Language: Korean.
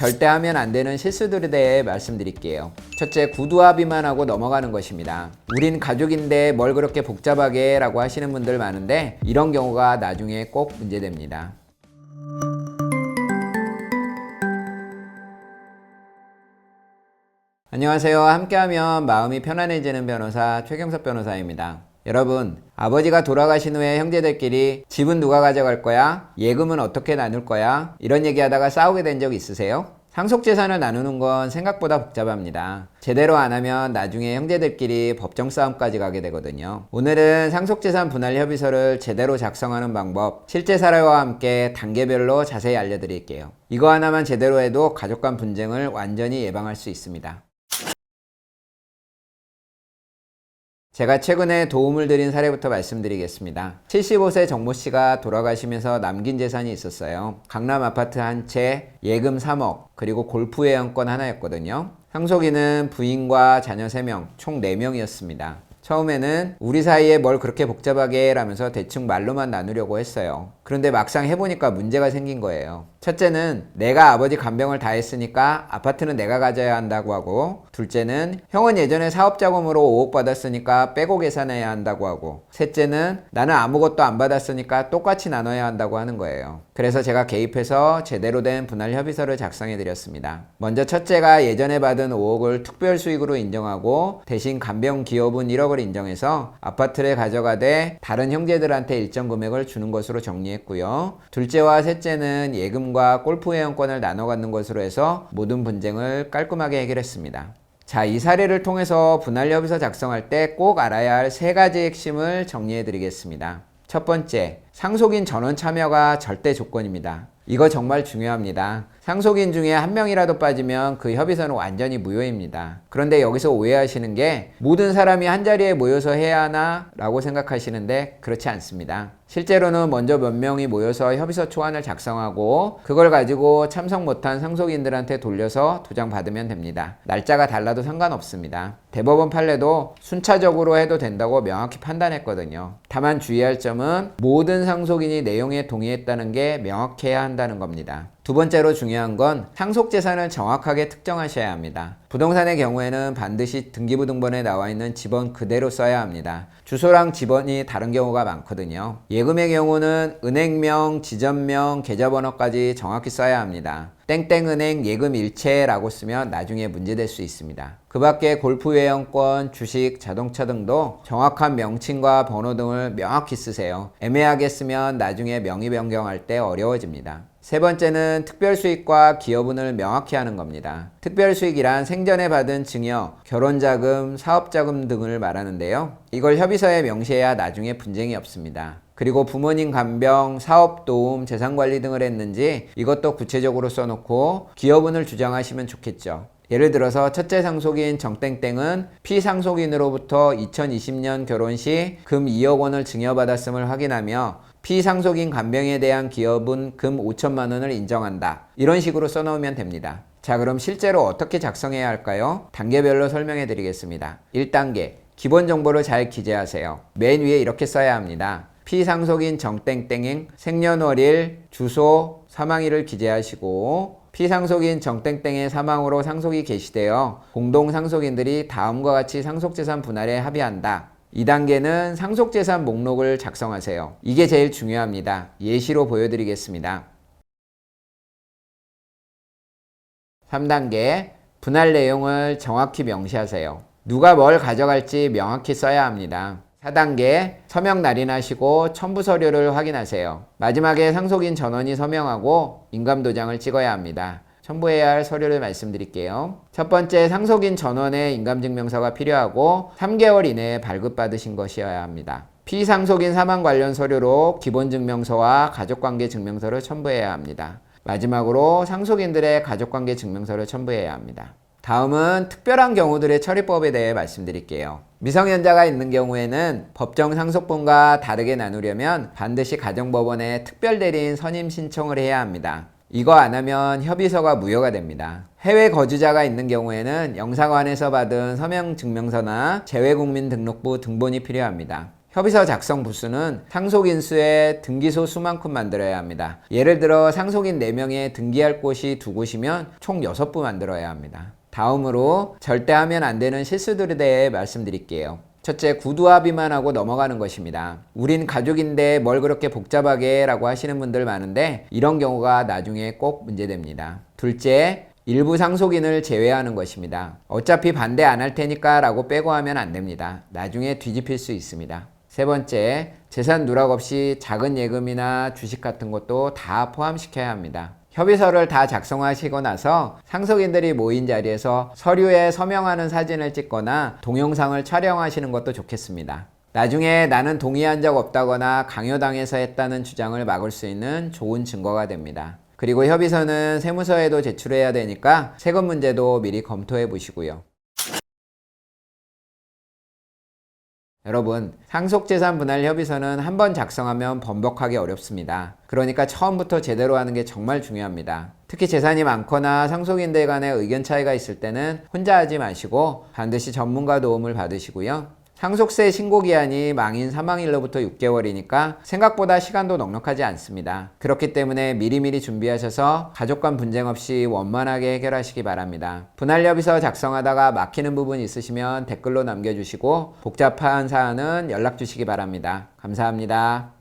절대 하면 안 되는 실수들에 대해 말씀드릴게요. 첫째, 구두합의만 하고 넘어가는 것입니다. 우린 가족인데 뭘 그렇게 복잡하게 라고 하시는 분들 많은데 이런 경우가 나중에 꼭 문제됩니다. 안녕하세요. 함께하면 마음이 편안해지는 변호사 최경섭 변호사입니다. 여러분, 아버지가 돌아가신 후에 형제들끼리 집은 누가 가져갈 거야? 예금은 어떻게 나눌 거야? 이런 얘기하다가 싸우게 된 적 있으세요? 상속재산을 나누는 건 생각보다 복잡합니다. 제대로 안 하면 나중에 형제들끼리 법정 싸움까지 가게 되거든요. 오늘은 상속재산 분할 협의서를 제대로 작성하는 방법, 실제 사례와 함께 단계별로 자세히 알려드릴게요. 이거 하나만 제대로 해도 가족 간 분쟁을 완전히 예방할 수 있습니다. 제가 최근에 도움을 드린 사례부터 말씀드리겠습니다. 75세 정모 씨가 돌아가시면서 남긴 재산이 있었어요. 강남 아파트 한 채, 예금 3억, 그리고 골프 회원권 하나였거든요. 상속인은 부인과 자녀 3명, 총 4명이었습니다. 처음에는 우리 사이에 뭘 그렇게 복잡하게 라면서 대충 말로만 나누려고 했어요. 그런데 막상 해보니까 문제가 생긴 거예요. 첫째는 내가 아버지 간병을 다 했으니까 아파트는 내가 가져야 한다고 하고 둘째는 형은 예전에 사업자금으로 5억 받았으니까 빼고 계산해야 한다고 하고 셋째는 나는 아무것도 안 받았으니까 똑같이 나눠야 한다고 하는 거예요. 그래서 제가 개입해서 제대로 된 분할 협의서를 작성해 드렸습니다. 먼저 첫째가 예전에 받은 5억을 특별 수익으로 인정하고 대신 간병 기업은 1억을 인정해서 아파트를 가져가되 다른 형제들한테 일정 금액을 주는 것으로 정리했고요. 둘째와 셋째는 예금 과 골프 회원권을 나눠 갖는 것으로 해서 모든 분쟁을 깔끔하게 해결했습니다. 자, 이 사례를 통해서 분할 협의서 작성할 때 꼭 알아야 할 세 가지 핵심을 정리해 드리겠습니다. 첫 번째, 상속인 전원 참여가 절대 조건입니다. 이거 정말 중요합니다. 상속인 중에 한 명이라도 빠지면 그 협의서는 완전히 무효입니다. 그런데 여기서 오해하시는 게 모든 사람이 한 자리에 모여서 해야 하나? 라고 생각하시는데 그렇지 않습니다. 실제로는 먼저 몇 명이 모여서 협의서 초안을 작성하고 그걸 가지고 참석 못한 상속인들한테 돌려서 도장 받으면 됩니다. 날짜가 달라도 상관없습니다. 대법원 판례도 순차적으로 해도 된다고 명확히 판단했거든요. 다만 주의할 점은 모든 상속인이 내용에 동의했다는 게 명확해야 한다는 겁니다. 두 번째로 중요한 건 상속 재산을 정확하게 특정하셔야 합니다. 부동산의 경우에는 반드시 등기부등본에 나와 있는 집원 그대로 써야 합니다. 주소랑 집원이 다른 경우가 많거든요. 예금의 경우는 은행명, 지점명, 계좌번호까지 정확히 써야 합니다. 땡땡은행 예금 일체라고 쓰면 나중에 문제될 수 있습니다. 그 밖에 골프 회원권, 주식, 자동차 등도 정확한 명칭과 번호 등을 명확히 쓰세요. 애매하게 쓰면 나중에 명의 변경할 때 어려워집니다. 세 번째는 특별 수익과 기여분을 명확히 하는 겁니다. 특별 수익이란 생전에 받은 증여, 결혼 자금, 사업 자금 등을 말하는데요. 이걸 협의서에 명시해야 나중에 분쟁이 없습니다. 그리고 부모님 간병, 사업 도움, 재산 관리 등을 했는지 이것도 구체적으로 써놓고 기여분을 주장하시면 좋겠죠. 예를 들어서 첫째 상속인 정땡땡은 피상속인으로부터 2020년 결혼 시 금 2억 원을 증여받았음을 확인하며 피상속인 간병에 대한 기업은 금 5천만 원을 인정한다. 이런 식으로 써놓으면 됩니다. 자, 그럼 실제로 어떻게 작성해야 할까요? 단계별로 설명해 드리겠습니다. 1단계. 기본 정보를 잘 기재하세요. 맨 위에 이렇게 써야 합니다. 피상속인 정땡땡행 생년월일, 주소, 사망일을 기재하시고 피상속인 정땡땡의 사망으로 상속이 개시되어 공동상속인들이 다음과 같이 상속재산 분할에 합의한다. 2단계는 상속재산 목록을 작성하세요. 이게 제일 중요합니다. 예시로 보여드리겠습니다. 3단계 분할 내용을 정확히 명시하세요. 누가 뭘 가져갈지 명확히 써야 합니다. 4단계 서명 날인하시고 첨부 서류를 확인하세요. 마지막에 상속인 전원이 서명하고 인감도장을 찍어야 합니다. 첨부해야 할 서류를 말씀드릴게요. 첫 번째 상속인 전원의 인감증명서가 필요하고 3개월 이내에 발급받으신 것이어야 합니다. 피상속인 사망 관련 서류로 기본증명서와 가족관계 증명서를 첨부해야 합니다. 마지막으로 상속인들의 가족관계 증명서를 첨부해야 합니다. 다음은 특별한 경우들의 처리법에 대해 말씀드릴게요. 미성년자가 있는 경우에는 법정 상속분과 다르게 나누려면 반드시 가정법원에 특별대리인 선임 신청을 해야 합니다. 이거 안 하면 협의서가 무효가 됩니다. 해외 거주자가 있는 경우에는 영사관에서 받은 서명 증명서나 재외국민 등록부 등본이 필요합니다. 협의서 작성 부수는 상속인수의 등기소 수만큼 만들어야 합니다. 예를 들어 상속인 4명에 등기할 곳이 두 곳이면 총 6부 만들어야 합니다. 다음으로 절대 하면 안 되는 실수들에 대해 말씀드릴게요. 첫째, 구두합의만 하고 넘어가는 것입니다. 우린 가족인데 뭘 그렇게 복잡하게 라고 하시는 분들 많은데 이런 경우가 나중에 꼭 문제됩니다. 둘째, 일부 상속인을 제외하는 것입니다. 어차피 반대 안 할 테니까 라고 빼고 하면 안 됩니다. 나중에 뒤집힐 수 있습니다. 세 번째, 재산 누락 없이 작은 예금이나 주식 같은 것도 다 포함시켜야 합니다. 협의서를 다 작성하시고 나서 상속인들이 모인 자리에서 서류에 서명하는 사진을 찍거나 동영상을 촬영하시는 것도 좋겠습니다. 나중에 나는 동의한 적 없다거나 강요당해서 했다는 주장을 막을 수 있는 좋은 증거가 됩니다. 그리고 협의서는 세무서에도 제출해야 되니까 세금 문제도 미리 검토해 보시고요. 여러분, 상속재산 분할 협의서는 한 번 작성하면 번복하기 어렵습니다. 그러니까 처음부터 제대로 하는 게 정말 중요합니다. 특히 재산이 많거나 상속인들 간의 의견 차이가 있을 때는 혼자 하지 마시고 반드시 전문가 도움을 받으시고요. 상속세 신고 기한이 망인 사망일로부터 6개월이니까 생각보다 시간도 넉넉하지 않습니다. 그렇기 때문에 미리미리 준비하셔서 가족 간 분쟁 없이 원만하게 해결하시기 바랍니다. 분할 협의서 작성하다가 막히는 부분 있으시면 댓글로 남겨주시고 복잡한 사안은 연락 주시기 바랍니다. 감사합니다.